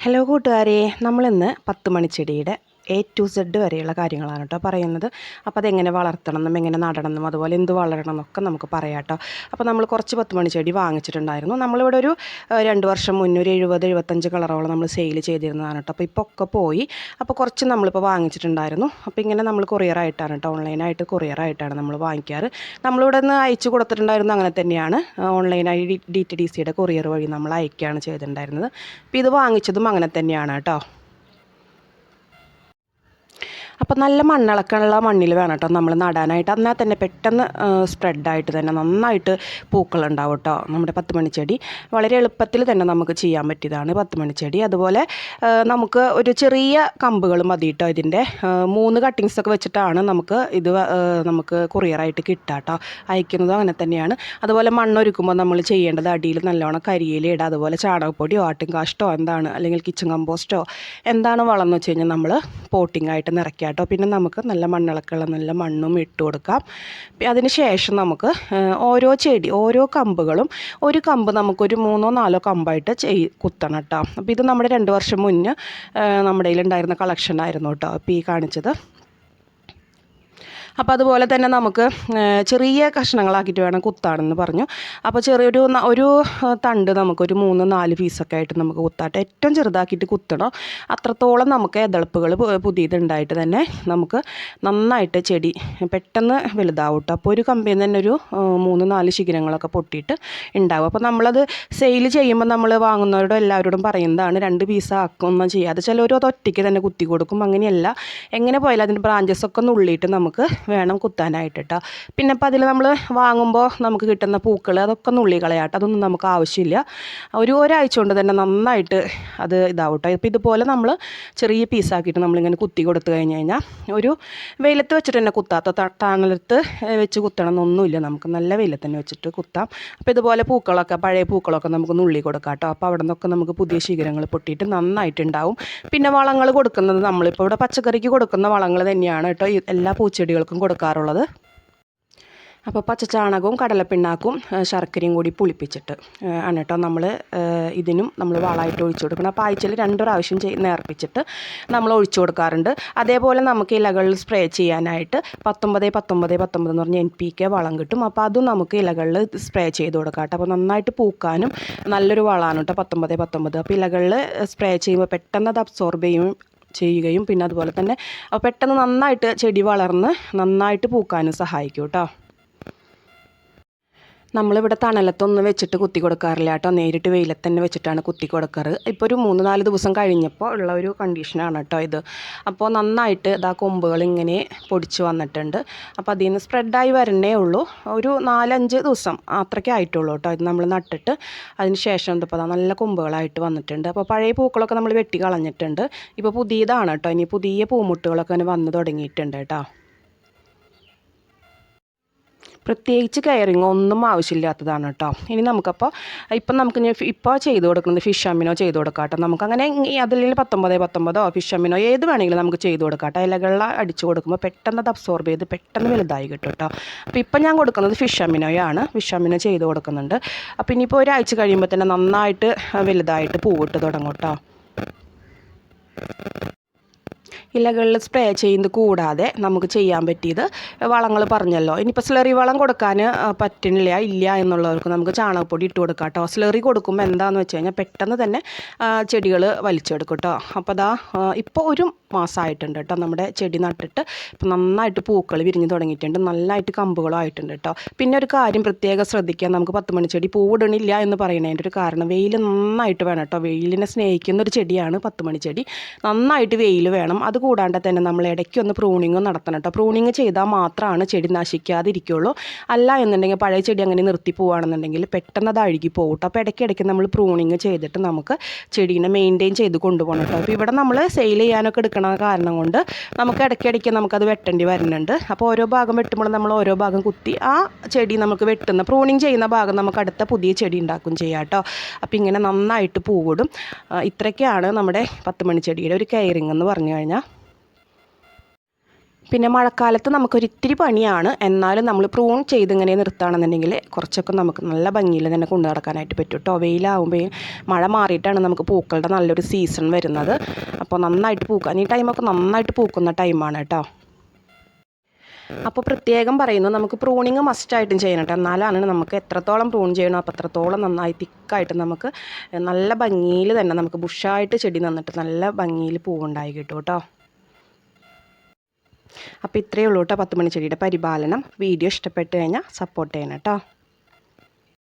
Hello കൂട്ടുകാരെ. നമ്മളിന്ന് പത്ത് മണിച്ചെടിയുടെ എ ടു സെഡ് വരെയുള്ള കാര്യങ്ങളാണ് കേട്ടോ പറയുന്നത്. അപ്പോൾ അതെങ്ങനെ വളർത്തണം എന്നും എങ്ങനെ നടണം എന്നും അതുപോലെ എന്ത് വളരണം എന്നൊക്കെ നമുക്ക് പറയാം കേട്ടോ. അപ്പോൾ നമ്മൾ കുറച്ച് പത്ത് മണി ചെടി വാങ്ങിച്ചിട്ടുണ്ടായിരുന്നു. നമ്മളിവിടെ ഒരു രണ്ട് വർഷം മുന്നേ ഒരു എഴുപത് എഴുപത്തഞ്ച് കളറോളം നമ്മൾ സെയിൽ ചെയ്തിരുന്നതാണ് കേട്ടോ. അപ്പോൾ ഇപ്പോൾ ഒക്കെ പോയി. അപ്പോൾ കുറച്ച് നമ്മളിപ്പോൾ വാങ്ങിച്ചിട്ടുണ്ടായിരുന്നു. അപ്പോൾ ഇങ്ങനെ നമ്മൾ കൊറിയറായിട്ടാണ് കേട്ടോ ഓൺലൈനായിട്ട് കൊറിയറായിട്ടാണ് നമ്മൾ വാങ്ങിക്കാറ്. നമ്മളിവിടെ നിന്ന് അയച്ചു കൊടുത്തിട്ടുണ്ടായിരുന്നു അങ്ങനെ തന്നെയാണ്. ഓൺലൈനായി ഡി ടി ഡി സിയുടെ കൊറിയർ വഴി നമ്മൾ അയക്കുകയാണ് ചെയ്തിട്ടുണ്ടായിരുന്നത്. അപ്പോൾ ഇത് വാങ്ങിച്ചതും അങ്ങനെ തന്നെയാണ് കേട്ടോ. അപ്പോൾ നല്ല മണ്ണിളക്കമുള്ള മണ്ണിൽ വേണം കേട്ടോ നമ്മൾ നടാനായിട്ട്. എന്നാൽ തന്നെ പെട്ടെന്ന് സ്പ്രെഡായിട്ട് തന്നെ നന്നായിട്ട് പൂക്കളുണ്ടാവും കേട്ടോ നമ്മുടെ പത്ത് മണിച്ചെടി വളരെ എളുപ്പത്തിൽ തന്നെ നമുക്ക് ചെയ്യാൻ പറ്റിയതാണ് പത്ത് മണിച്ചെടി അതുപോലെ നമുക്ക് ഒരു ചെറിയ കമ്പുകൾ മതി കേട്ടോ ഇതിന്റെ. മൂന്ന് കട്ടിങ്സൊക്കെ വെച്ചിട്ടാണ് നമുക്ക് ഇത് നമുക്ക് കൊറിയറായിട്ട് കിട്ടുക കേട്ടോ. അയക്കുന്നതും അങ്ങനെ തന്നെയാണ്. അതുപോലെ മണ്ണൊരുക്കുമ്പോൾ നമ്മൾ ചെയ്യേണ്ടത് അടിയിൽ നല്ലോണം കരിയില ഇടുക. അതുപോലെ ചാണകപ്പൊടിയോ ആട്ടും കാഷ്ടോ എന്താണ് അല്ലെങ്കിൽ കിച്ചൺ കമ്പോസ്റ്റോ എന്താണ് വളം എന്ന് വെച്ച് കഴിഞ്ഞാൽ നമ്മൾ പോട്ടിംഗ് ആയിട്ട് നിറയ്ക്കുക കേട്ടോ പിന്നെ നമുക്ക് നല്ല മണ്ണിളക്കുള്ള നല്ല മണ്ണും ഇട്ട് കൊടുക്കാം. അതിന് ശേഷം നമുക്ക് ഓരോ ചെടി ഓരോ കമ്പുകളും ഒരു കമ്പ് നമുക്കൊരു മൂന്നോ നാലോ കമ്പായിട്ട് ചെയ് കുത്തണം കേട്ടോ അപ്പോൾ ഇത് നമ്മുടെ രണ്ട് വർഷം മുന്നേ നമ്മുടെ കയ്യിലുണ്ടായിരുന്ന കളക്ഷൻ ആയിരുന്നു കേട്ടോ അപ്പോൾ ഈ കാണിച്ചത് അപ്പോൾ അതുപോലെ തന്നെ നമുക്ക് ചെറിയ കഷ്ണങ്ങളാക്കിയിട്ട് വേണം കുത്താണെന്ന് പറഞ്ഞു. അപ്പോൾ ചെറിയൊരു ഒരു തണ്ട് നമുക്കൊരു മൂന്ന് നാല് പീസൊക്കെ ആയിട്ട് നമുക്ക് കുത്താട്ടെ ഏറ്റവും ചെറുതാക്കിയിട്ട് കുത്തണം. അത്രത്തോളം നമുക്ക് എതളപ്പുകൾ പുതിയതുണ്ടായിട്ട് തന്നെ നമുക്ക് നന്നായിട്ട് ചെടി പെട്ടെന്ന് വലുതാവും കേട്ടോ അപ്പോൾ ഒരു കമ്പിയിൽ തന്നെ ഒരു മൂന്ന് നാല് ശിഖരങ്ങളൊക്കെ പൊട്ടിയിട്ട് ഉണ്ടാവും. അപ്പോൾ നമ്മളത് സെയിൽ ചെയ്യുമ്പോൾ നമ്മൾ വാങ്ങുന്നവരോടും എല്ലാവരോടും പറയുന്നതാണ് രണ്ട് പീസ് ആക്കൊന്നും ചെയ്യാതെ. ചിലവരും അത് ഒറ്റയ്ക്ക് തന്നെ കുത്തി കൊടുക്കും. അങ്ങനെയല്ല. എങ്ങനെ പോയാലും അതിന്റെ ബ്രാഞ്ചസ് ഒക്കെ നുള്ളിയിട്ട് നമുക്ക് വേണം കുത്താനായിട്ട് കേട്ടോ പിന്നെ അപ്പോൾ അതിൽ നമ്മൾ വാങ്ങുമ്പോൾ നമുക്ക് കിട്ടുന്ന പൂക്കൾ അതൊക്കെ നുള്ളി കളയാട്ടോ അതൊന്നും നമുക്ക് ആവശ്യമില്ല. ഒരു ഒരാഴ്ച കൊണ്ട് തന്നെ നന്നായിട്ട് അത് ഇതാവട്ടെ. ഇപ്പോൾ ഇതുപോലെ നമ്മൾ ചെറിയ പീസാക്കിയിട്ട് നമ്മളിങ്ങനെ കുത്തി കൊടുത്തു കഴിഞ്ഞ് കഴിഞ്ഞാൽ ഒരു വെയിലത്ത് വെച്ചിട്ട് തന്നെ കുത്താത്ത തണലത്ത് വെച്ച് കുത്തണം എന്നൊന്നുമില്ല നമുക്ക്. നല്ല വെയിലത്ത് തന്നെ വെച്ചിട്ട് കുത്താം. അപ്പോൾ ഇതുപോലെ പൂക്കളൊക്കെ പഴയ പൂക്കളൊക്കെ നമുക്ക് നുള്ളി കൊടുക്കാം കേട്ടോ അപ്പോൾ അവിടെ നിന്നൊക്കെ നമുക്ക് പുതിയ ശിഖരങ്ങൾ പൊട്ടിയിട്ട് നന്നായിട്ടുണ്ടാവും. പിന്നെ വളങ്ങൾ കൊടുക്കുന്നത് നമ്മളിപ്പോൾ ഇവിടെ പച്ചക്കറിക്ക് കൊടുക്കുന്ന വളങ്ങൾ തന്നെയാണ് കേട്ടോ. എല്ലാ പൂച്ചെടികൾക്കും കൊടുക്കാറുള്ളത്. അപ്പോൾ പച്ചച്ചാണകവും കടലപ്പിണ്ണാക്കും ശർക്കരയും കൂടി പുളിപ്പിച്ചിട്ട് എന്നിട്ടോ നമ്മൾ ഇതിനും നമ്മൾ വളമായിട്ട് ഒഴിച്ചു കൊടുക്കണം അപ്പോൾ ആഴ്ചയിൽ രണ്ട് പ്രാവശ്യം ചെയ്ത് നേർപ്പിച്ചിട്ട് നമ്മൾ ഒഴിച്ചു കൊടുക്കാറുണ്ട്. അതേപോലെ നമുക്ക് ഇലകളിൽ സ്പ്രേ ചെയ്യാനായിട്ട് പത്തൊമ്പത് പത്തൊമ്പത് പത്തൊമ്പത് എന്ന് പറഞ്ഞാൽ എൻ പി കെ വളം കിട്ടും. അപ്പോൾ അതും നമുക്ക് ഇലകളിൽ സ്പ്രേ ചെയ്ത് കൊടുക്കാം കേട്ടോ അപ്പോൾ നന്നായിട്ട് പൂക്കാനും നല്ലൊരു വളമാണ് കേട്ടോ പത്തൊമ്പത് പത്തൊമ്പത്. അപ്പോൾ ഇലകളിൽ സ്പ്രേ ചെയ്യുമ്പോൾ പെട്ടെന്ന് അത് അബ്സോർബ് ചെയ്യും ചെയ്യുകയും പിന്നെ അതുപോലെ തന്നെ പെട്ടെന്ന് നന്നായിട്ട് ചെടി വളർന്ന് നന്നായിട്ട് പൂക്കാനും സഹായിക്കും കേട്ടോ. നമ്മളിവിടെ തണലത്തൊന്നും വെച്ചിട്ട് കുത്തി കൊടുക്കാറില്ല കേട്ടോ. നേരിട്ട് വെയിലത്ത് തന്നെ വെച്ചിട്ടാണ് കുത്തി കൊടുക്കാറ്. ഇപ്പോൾ ഒരു മൂന്ന് നാല് ദിവസം കഴിഞ്ഞപ്പോൾ ഉള്ള ഒരു കണ്ടീഷനാണ് കേട്ടോ ഇത്. അപ്പോൾ നന്നായിട്ട് ഇതാ കൊമ്പുകൾ ഇങ്ങനെ പൊടിച്ച് വന്നിട്ടുണ്ട്. അപ്പോൾ അതിൽ നിന്ന് സ്പ്രെഡായി വരണേ ഉള്ളൂ. ഒരു നാലഞ്ച് ദിവസം അത്രയ്ക്കേ ആയിട്ടുള്ളൂ കേട്ടോ ഇത് നമ്മൾ നട്ടിട്ട്. അതിന് ശേഷം ഇതിപ്പോൾ നല്ല കൊമ്പുകളായിട്ട് വന്നിട്ടുണ്ട്. അപ്പോൾ പഴയ പൂക്കളൊക്കെ നമ്മൾ വെട്ടി കളഞ്ഞിട്ടുണ്ട്. ഇപ്പോൾ പുതിയതാണ് കേട്ടോ. ഇനി പുതിയ പൂമുട്ടുകളൊക്കെ വന്ന് തുടങ്ങിയിട്ടുണ്ട് കേട്ടോ. പ്രത്യേകിച്ച് കെയറിങ് ഒന്നും ആവശ്യമില്ലാത്തതാണ് കേട്ടോ. ഇനി നമുക്കപ്പോൾ ഇപ്പം നമുക്ക് ഇപ്പോൾ ചെയ്ത് കൊടുക്കുന്നത് ഫിഷ് അമ്മിനോ ചെയ്ത് കൊടുക്കാം കേട്ടോ. നമുക്കങ്ങനെ അതിൽ പത്തൊമ്പത് പത്തൊമ്പതോ ഫിഷ് അമ്മിനോ ഏത് വേണമെങ്കിലും നമുക്ക് ചെയ്ത് കൊടുക്കാം കേട്ടോ. ഇലകളിൽ അടിച്ചു കൊടുക്കുമ്പോൾ പെട്ടെന്ന് അത് അബ്സോർബ് ചെയ്ത് പെട്ടെന്ന് വലുതായി കിട്ടും കേട്ടോ. അപ്പോൾ ഇപ്പം ഞാൻ കൊടുക്കുന്നത് ഫിഷ് അമ്മിനോയാണ് ഫിഷ് അമ്മിനോ ചെയ്ത് കൊടുക്കുന്നുണ്ട്. അപ്പോൾ ഇനിയിപ്പോൾ ഒരാഴ്ച കഴിയുമ്പോൾ തന്നെ നന്നായിട്ട് വലുതായിട്ട് പൂവിട്ട് തുടങ്ങും കേട്ടോ. ഇലകളിൽ സ്പ്രേ ചെയ്യുന്നത് കൂടാതെ നമുക്ക് ചെയ്യാൻ പറ്റിയത് വളങ്ങൾ പറഞ്ഞല്ലോ. ഇനിയിപ്പോൾ സ്ലറി വളം കൊടുക്കാൻ പറ്റുന്നില്ല ഇല്ല എന്നുള്ളവർക്ക് നമുക്ക് ചാണകപ്പൊടി ഇട്ട് കൊടുക്കാം കേട്ടോ. സ്ലറി കൊടുക്കുമ്പോൾ എന്താണെന്ന് വെച്ച് കഴിഞ്ഞാൽ പെട്ടെന്ന് തന്നെ ചെടികൾ വലിച്ചെടുക്കും കേട്ടോ. അപ്പോൾ അതാ ഇപ്പോൾ ഒരു മാസമായിട്ടുണ്ട് കേട്ടോ. നമ്മുടെ ചെടി നട്ടിട്ട് ഇപ്പം നന്നായിട്ട് പൂക്കൾ വിരിഞ്ഞ് തുടങ്ങിയിട്ടുണ്ട്. നന്നായിട്ട് കമ്പുകളും ആയിട്ടുണ്ട് കേട്ടോ. പിന്നെ ഒരു കാര്യം പ്രത്യേകം ശ്രദ്ധിക്കുക. നമുക്ക് പത്ത് മണി ചെടി പൂവിടണില്ല എന്ന് പറയുന്നതിന്റെ ഒരു കാരണം വെയിൽ നന്നായിട്ട് വേണം കേട്ടോ. വെയിലിനെ സ്നേഹിക്കുന്ന ഒരു ചെടിയാണ് പത്ത് മണി ചെടി. നന്നായിട്ട് വെയിൽ വേണം. അത് കൂടാണ്ട് തന്നെ നമ്മൾ ഇടയ്ക്കൊന്ന് പ്രൂണിങ് നടത്തണം കേട്ടോ. പ്രൂണിങ് ചെയ്താൽ മാത്രമാണ് ചെടി നശിക്കാതിരിക്കുള്ളൂ അല്ല എന്നുണ്ടെങ്കിൽ പഴയ ചെടി അങ്ങനെ നിർത്തി പോവുകയാണെന്നുണ്ടെങ്കിൽ പെട്ടെന്ന് അത് അഴുകി പോകും കേട്ടോ അപ്പോൾ ഇടയ്ക്കിടയ്ക്ക് നമ്മൾ പ്രൂണിങ് ചെയ്തിട്ട് നമുക്ക് ചെടീനെ മെയിന്റെയിൻ ചെയ്ത് കൊണ്ടുപോകണം കേട്ടോ. അപ്പോൾ ഇവിടെ നമ്മൾ സെയിൽ ചെയ്യാനൊക്കെ എടുക്കണ കാരണം കൊണ്ട് നമുക്ക് ഇടയ്ക്കിടയ്ക്ക് നമുക്കത് വെട്ടേണ്ടി വരുന്നുണ്ട്. അപ്പോൾ ഓരോ ഭാഗം വെട്ടുമ്പോൾ നമ്മൾ ഓരോ ഭാഗം കുത്തി ആ ചെടി നമുക്ക് വെട്ടുന്ന പ്രൂണിങ് ചെയ്യുന്ന ഭാഗം നമുക്ക് അടുത്ത പുതിയ ചെടി ഉണ്ടാക്കും ചെയ്യാം കേട്ടോ. അപ്പോൾ ഇങ്ങനെ നന്നായിട്ട് പൂവിടും. ഇത്രയൊക്കെയാണ് നമ്മുടെ പത്ത് മണി ചെടിയുടെ ഒരു കെയറിങ് എന്ന് പറഞ്ഞു കഴിഞ്ഞാൽ. പിന്നെ മഴക്കാലത്ത് നമുക്കൊരിത്തിരി പണിയാണ്. എന്നാലും നമ്മൾ പ്രൂൺ ചെയ്ത് ഇങ്ങനെ നിർത്തുകയാണെന്നുണ്ടെങ്കിൽ കുറച്ചൊക്കെ നമുക്ക് നല്ല ഭംഗിയിൽ തന്നെ കൊണ്ടു നടക്കാനായിട്ട് പറ്റും കേട്ടോ വെയിലാവുമ്പോൾ മഴ മാറിയിട്ടാണ് നമുക്ക് പൂക്കളുടെ നല്ലൊരു സീസൺ വരുന്നത്. അപ്പോൾ നന്നായിട്ട് പൂക്കാൻ ഈ ടൈമൊക്കെ നന്നായിട്ട് പൂക്കുന്ന ടൈമാണ് കേട്ടോ അപ്പോൾ പ്രത്യേകം പറയുന്നു നമുക്ക് പ്രൂണിങ് മസ്റ്റായിട്ടും ചെയ്യണം കേട്ടോ എന്നാലാണ് നമുക്ക് എത്രത്തോളം പ്രൂൺ ചെയ്യണോ അപ്പോൾ അത്രത്തോളം നന്നായി തിക്കായിട്ട് നമുക്ക് നല്ല ഭംഗിയിൽ തന്നെ നമുക്ക് ബുഷായിട്ട് ചെടി നന്നിട്ട് നല്ല ഭംഗിയിൽ പൂവുണ്ടായി കിട്ടും കേട്ടോ അപ്പോൾ ഇത്രയേ ഉള്ളൂ കേട്ടോ പത്ത് മണി ചെടിയുടെ പരിപാലനം. വീഡിയോ ഇഷ്ടപ്പെട്ട് കഴിഞ്ഞാൽ സപ്പോർട്ട് ചെയ്യണം കേട്ടോ.